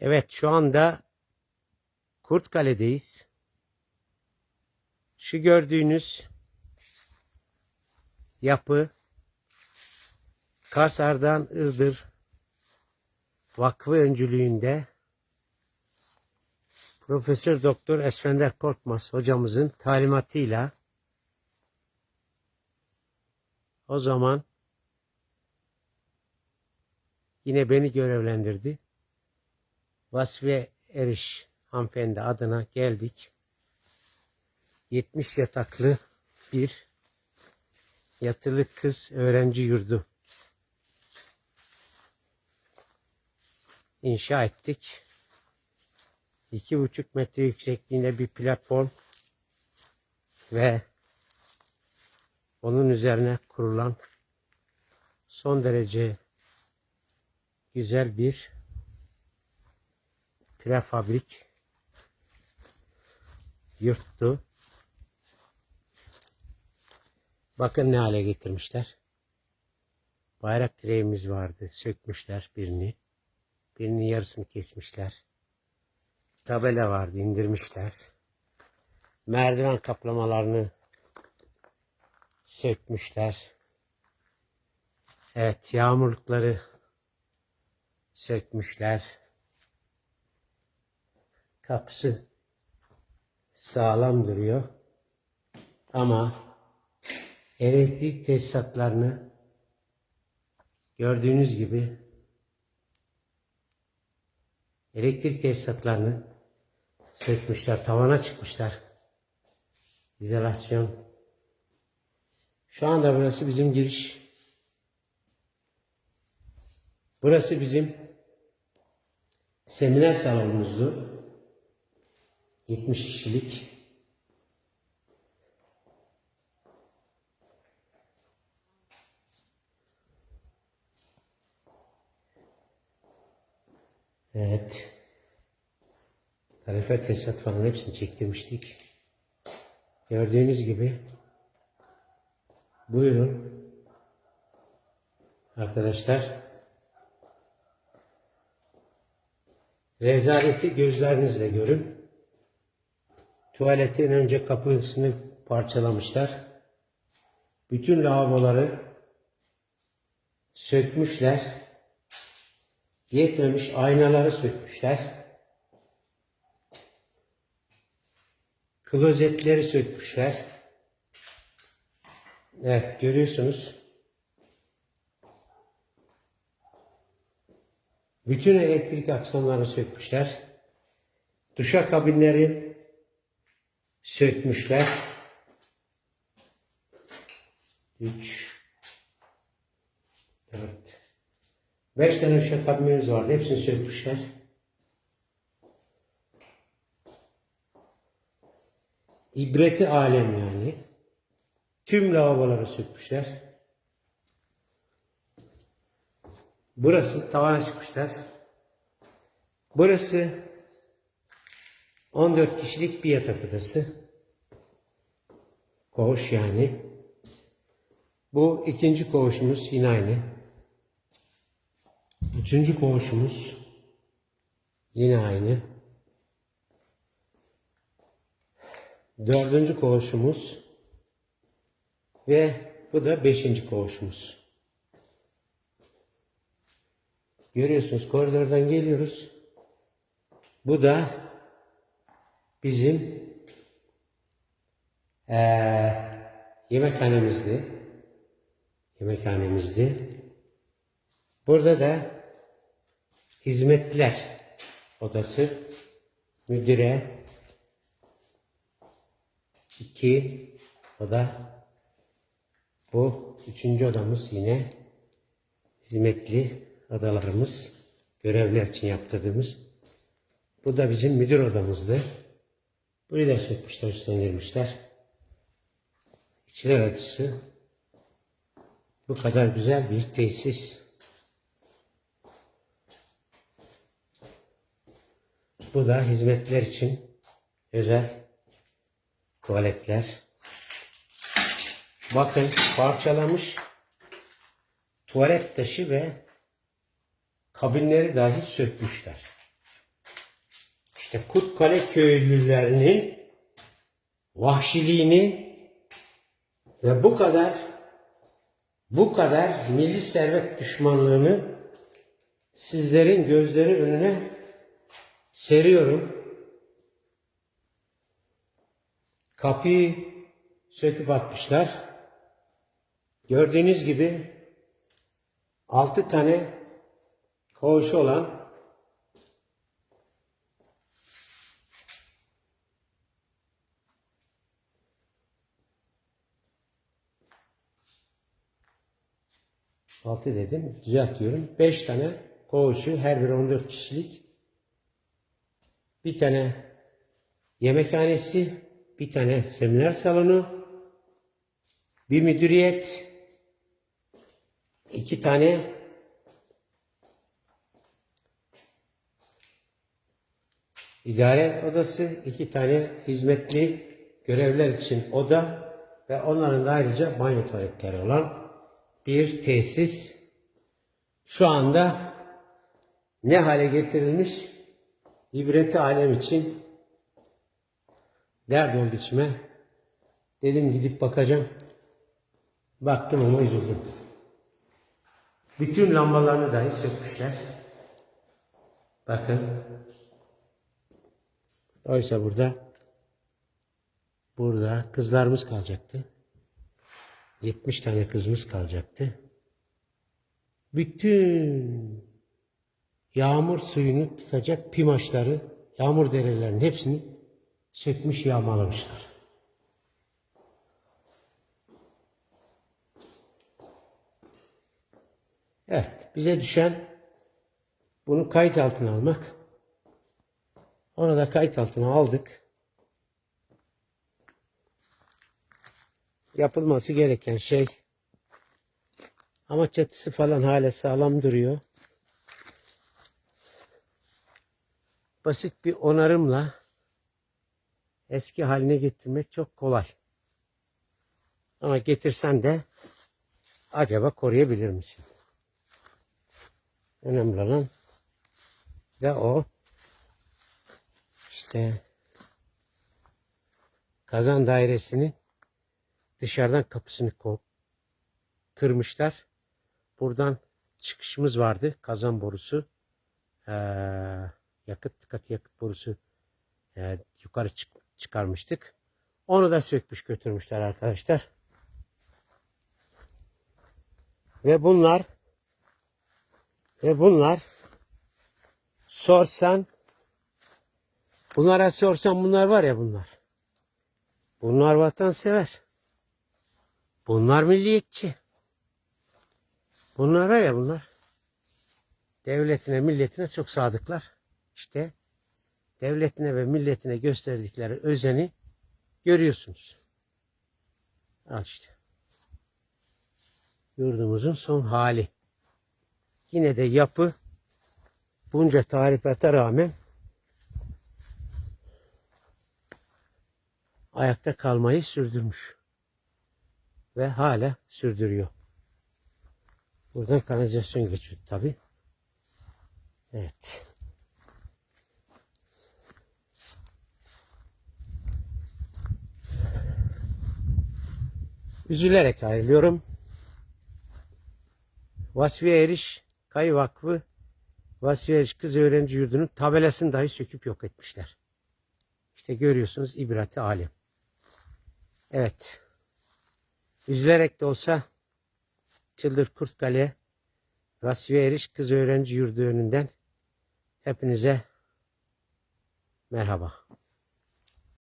Evet şu anda Kurtkale'deyiz. Şu gördüğünüz yapı Kars Ardahan Iğdır Vakfı öncülüğünde Profesör Doktor Esfender Korkmaz hocamızın talimatıyla o zaman yine beni görevlendirdi. Vasfiye Eriş hanımefendi adına geldik. 70 yataklı bir yatılı kız öğrenci yurdu inşa ettik. İki buçuk metre yüksekliğinde bir platform ve onun üzerine kurulan son derece güzel bir prefabrik yurttu. Bakın ne hale getirmişler. Bayrak direğimiz vardı. Sökmüşler birini. Birinin yarısını kesmişler. Tabela vardı. indirmişler. Merdiven kaplamalarını sökmüşler. Evet yağmurlukları sökmüşler. Kapısı sağlam duruyor. Ama elektrik tesisatlarını gördüğünüz gibi elektrik tesisatlarını sökmüşler. Tavana çıkmışlar. İzolasyon. Şu anda burası bizim giriş. Burası bizim seminer salonumuzdu. 70 kişilik. Evet. Kalorifer tesisat falan hepsini çektirmiştik. Gördüğünüz gibi buyurun arkadaşlar rezaleti gözlerinizle görün. Tuvaletin önce kapısını parçalamışlar. Bütün lavaboları sökmüşler. Yetmemiş aynaları sökmüşler. Klozetleri sökmüşler. Evet görüyorsunuz. Bütün elektrik aksamlarını sökmüşler. Duşa kabinleri sökmüşler. 3 4 5 tane duşa kabinimiz vardı. Hepsini sökmüşler. İbreti alem yani. Tüm lavaboları sökmüşler. Burası tavana çıkmışlar. Burası 14 kişilik bir yatak odası. Koğuş yani. Bu ikinci koğuşumuz yine aynı. Üçüncü koğuşumuz yine aynı. Dördüncü koğuşumuz ve bu da beşinci koğuşumuz. Görüyorsunuz koridordan geliyoruz. Bu da bizim eee yemekhanemizdi. Yemekhanemizdi. Burada da hizmetler odası müdüre iki oda bu üçüncü odamız yine hizmetli odalarımız görevler için yaptırdığımız bu da bizim müdür odamızdı. Burayı da sökmüşler, üstlendirmişler. İçler açısı bu kadar güzel bir tesis. Bu da hizmetler için özel tuvaletler. Bakın parçalamış tuvalet taşı ve kabinleri dahi sökmüşler. İşte Kurtkale köylülerinin vahşiliğini ve bu kadar bu kadar milli servet düşmanlığını sizlerin gözleri önüne seriyorum. Kapıyı söküp atmışlar. Gördüğünüz gibi altı tane koğuşu olan altı dedim düzeltiyorum. Beş tane koğuşu her biri 14 kişilik. Bir tane yemekhanesi, bir tane seminer salonu, bir müdüriyet, iki tane idare odası, iki tane hizmetli görevler için oda ve onların da ayrıca banyo tuvaletleri olan bir tesis. Şu anda ne hale getirilmiş? İbreti alem için dert oldu içime. Dedim gidip bakacağım. Baktım ama üzüldüm. Bütün lambalarını dahi sökmüşler. Bakın. Oysa burada burada kızlarımız kalacaktı. 70 tane kızımız kalacaktı. Bütün yağmur suyunu tutacak pimaçları, yağmur derelerinin hepsini sökmüş yağmalamışlar. Evet, bize düşen bunu kayıt altına almak. Onu da kayıt altına aldık. Yapılması gereken şey ama çatısı falan hala sağlam duruyor. Basit bir onarımla eski haline getirmek çok kolay. Ama getirsen de acaba koruyabilir misin? Önemli olan da o. İşte kazan dairesinin dışarıdan kapısını kırmışlar. Buradan çıkışımız vardı. Kazan borusu. Ee, yakıt katı yakıt borusu e, yukarı çık- çıkarmıştık. Onu da sökmüş götürmüşler arkadaşlar. Ve bunlar ve bunlar sorsan bunlara sorsan bunlar var ya bunlar. Bunlar vatansever. Bunlar milliyetçi. Bunlar var ya bunlar. Devletine, milletine çok sadıklar. İşte devletine ve milletine gösterdikleri özeni görüyorsunuz. Al işte. Yurdumuzun son hali. Yine de yapı bunca tarifata rağmen ayakta kalmayı sürdürmüş. Ve hala sürdürüyor. Buradan kanalizasyon geçiyor tabi. Evet. Üzülerek ayrılıyorum. Vasfiye Eriş Kayı Vakfı Vasfiye Eriş Kız Öğrenci Yurdu'nun tabelasını dahi söküp yok etmişler. İşte görüyorsunuz ibrati alem. Evet. Üzülerek de olsa Çıldır Kurtkale Vasfiye Eriş Kız Öğrenci Yurdu önünden hepinize merhaba.